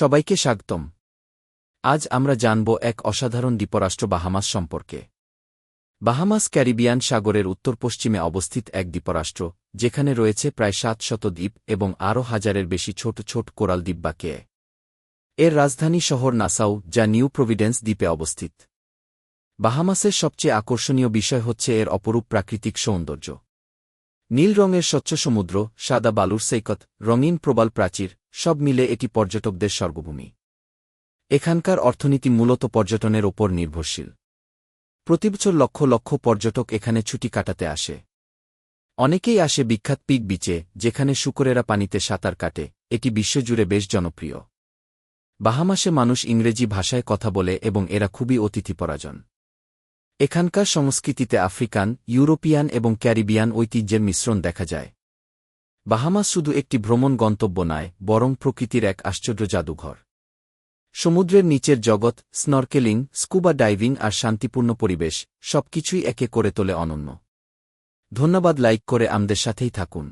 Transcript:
সবাইকে স্বাগতম। আজ আমরা জানব এক অসাধারণ দ্বীপরাষ্ট্র বাহামাস সম্পর্কে। বাহামাস ক্যারিবিয়ান সাগরের উত্তর পশ্চিমে অবস্থিত এক দ্বীপরাষ্ট্র, যেখানে রয়েছে প্রায় সাত শত দ্বীপ এবং আরও হাজারের বেশি ছোট ছোট কোরাল দ্বীপ বা কে। এর রাজধানী শহর নাসাউ, যা নিউ প্রভিডেন্স দ্বীপে অবস্থিত। বাহামাসের সবচেয়ে আকর্ষণীয় বিষয় হচ্ছে এর অপরূপ প্রাকৃতিক সৌন্দর্য। নীল রঙের স্বচ্ছ সমুদ্র, সাদা বালুর সৈকত, রঙিন প্রবাল প্রাচীর, সব মিলে এটি পর্যটকদের স্বর্গভূমি। এখানকার অর্থনীতি মূলত পর্যটনের ওপর নির্ভরশীল। প্রতিবছর লক্ষ লক্ষ পর্যটক এখানে ছুটি কাটাতে আসে। অনেকেই আসে বিখ্যাত পিক বিচে, যেখানে শুকরেরা পানিতে সাঁতার কাটে, এটি বিশ্বজুড়ে বেশ জনপ্রিয়। বাহামাসে মানুষ ইংরেজি ভাষায় কথা বলে এবং এরা খুবই অতিথিপরাজন। এখানকার সংস্কৃতিতে আফ্রিকান, ইউরোপিয়ান এবং ক্যারিবিয়ান ঐতিহ্যের মিশ্রণ দেখা যায়। বাহামাস শুধু একটি ভ্রমণ গন্তব্য নয়, বরং প্রকৃতির এক আশ্চর্য জাদুঘর। সমুদ্রের নিচের জগৎ, স্নরকেলিং, স্কুবা ডাইভিং আর শান্তিপূর্ণ পরিবেশ, সবকিছুই একে করে তোলে অনন্য। ধন্যবাদ লাইক করে আমাদের সাথেই থাকুন।